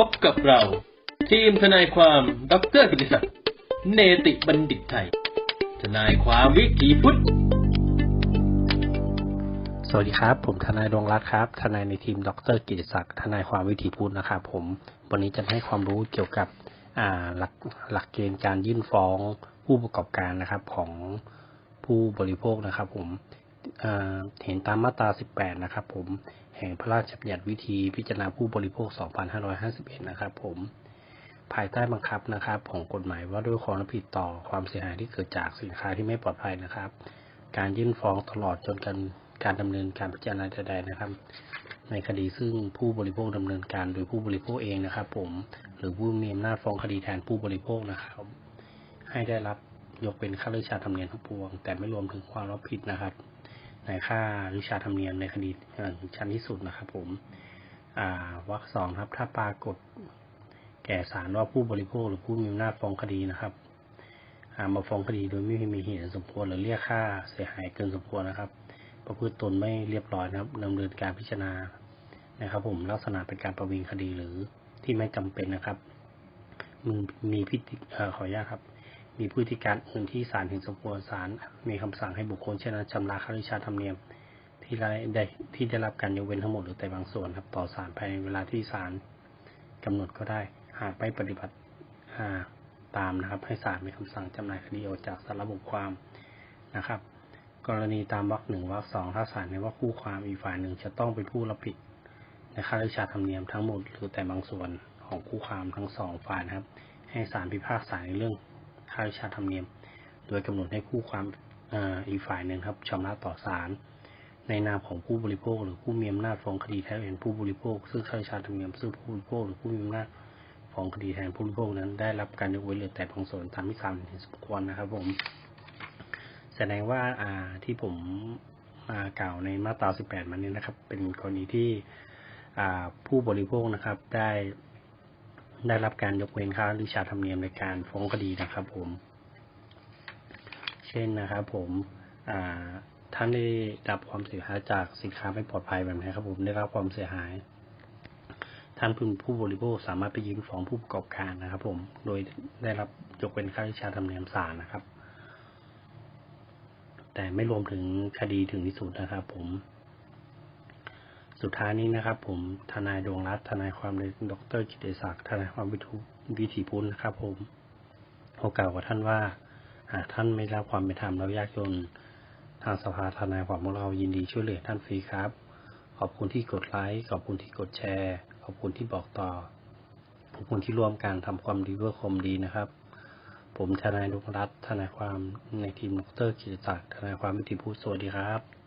พบกับเรา ทีมทนายความดรกิติศักดิ์เนติบัณฑิตไทย ทนายความวิถีพุทธ สวัสดีครับ ผมทนายดวงรัตน์ครับ ทนายในทีมดรกิติศักดิ์ทนายความวิถีพุทธนะครับผม วันนี้จะให้ความรู้เกี่ยวกับหลักหลักเกณฑ์การยื่นฟ้องผู้ประกอบการนะครับของผู้บริโภคนะครับผม เห็นตามมาตรา 18 นะครับผม แห่งพระราชบัญญัติวิธีพิจารณาผู้บริโภค 2551 นะครับผม ภายใต้บังคับนะครับ ของกฎหมายว่าด้วยความรับผิดต่อความเสียหายที่เกิดจากสินค้าที่ไม่ปลอดภัยนะครับ การยื่นฟ้องตลอดจนการการดำเนินการพิจารณาใดๆนะครับ ในคดีซึ่งผู้บริโภคดำเนินการโดยผู้บริโภคเองนะครับ ผม หรือผู้มีอำนาจฟ้องคดีแทนผู้บริโภคนะครับ ให้ได้รับยกเป็นค่าราชการธรรมเนียมทั้งปวง แต่ไม่รวมถึงความรับผิดนะครับ ในค่าริชาธรรมเนียมในคดีเอ่อชั้นที่สุดนะครับ ผมวรรคสองครับ ถ้าปรากฏแก่ศาลว่าผู้บริโภคหรือผู้มีอำนาจฟ้องคดีนะครับามาฟ้องคดีโดยไม่มีเหตุสมควรหรือเรียกค่าเสียหายเกินสมควรนะครับ ประพฤติตนไม่เรียบร้อยนะครับดำเนินการพิจารณานะครับ ผมลักษณะเป็นการประวิงคดีหรือที่ไม่จำเป็นนะครับมีมีพิธีเอ่อขออนุญาตครับ มีพฤติการอื่นที่ศาลเห็นสมควรศาลมีคำสั่งให้บุคคลเช่นนั้นชำระค่าริชาธรรมเนียม ที่ได้ได้ที่ได้รับการยกเว้นทั้งหมดหรือแต่บางส่วนครับ ต่อศาลภายในเวลาที่ศาลกำหนดก็ได้ หากไม่ปฏิบัติาตามนะครับ ให้ศาลมีคำสั่งจำหน่ายคดีออกจากสาระบบความนะครับ กรณีตามวรรคหนึ่งวรรคสองถ้าศาลเห็นว่าคู่ความอีกฝ่ายหนึ่งจะต้องเป็นผู้รับผิดในค่าราชาธรรมเนียมทั้งหมดหรือแต่บางส่วนของคู่ความทั้งสองฝ่ายนะครับ ให้ศาลพิพากษาในเรื่อง ค่าราชาธรรมเนียม โดยกำหนดให้คู่ความอ,อีกฝ่ายหนึ่งครับชำระต่อศาลในนามของผู้บริโภค หรือผู้มีอำนาจฟ้องคดีแทนผู้บริโภค ซึ่งค่าราชาธรรมเนียมซึ่งผู้บริโภคหรือผู้มีอำนาจฟ้องคดีแทนผู้บริโภคนั้น ได้รับการยกเว้นเหลือแต่บางส่วนตามที่ศาลเห็นสมควรนะครับ ผม แสดงว่าอ่าที่ผมกล่าวในมาตรา 18มันนี้นะครับ เป็นกรณีที่ผู้บริโภคนะครับ ได้ ได้รับการยกเว้นค่าริชาธรรมเนียมในการฟ้องคดีนะครับผม เช่นนะครับผมท่านได้รับความเสียหายจากสินค้าไม่ปลอดภัยแบบนี้ครับผมได้รับความเสียหาย ท่านเป็นผู้บริโภคสามารถไปยื่นฟ้องผู้ประกอบการนะครับ ผม โดยได้รับยกเว้นค่าริชาธรรมเนียมศาลนะครับ แต่ไม่รวมถึงคดีถึงที่สุดนะครับ ผม สุดท้ายนี้นะครับ ผมทนายดวงรัตน์ทนายความในดรกิติศักดิ์ทนายความวิทูวิถีพุทธนะครับ ผมขอกล่าวกับท่านว่า หากท่านไม่รับความเป็นธรรมแล้วยากจนทางสภาทนายความของเรายินดีช่วยเหลือท่านฟรีครับ ขอบคุณที่กดไลค์ขอบคุณที่กดแชร์ ขอบคุณที่บอกต่อ ขอบคุณที่ร่วมการทำความดีเพื่อคมดีนะครับ ผมทนายดวงรัตน์ทนายความในทีมดรกิติศักดิ์ทนายความวิถีพุทธสวัสดีครับ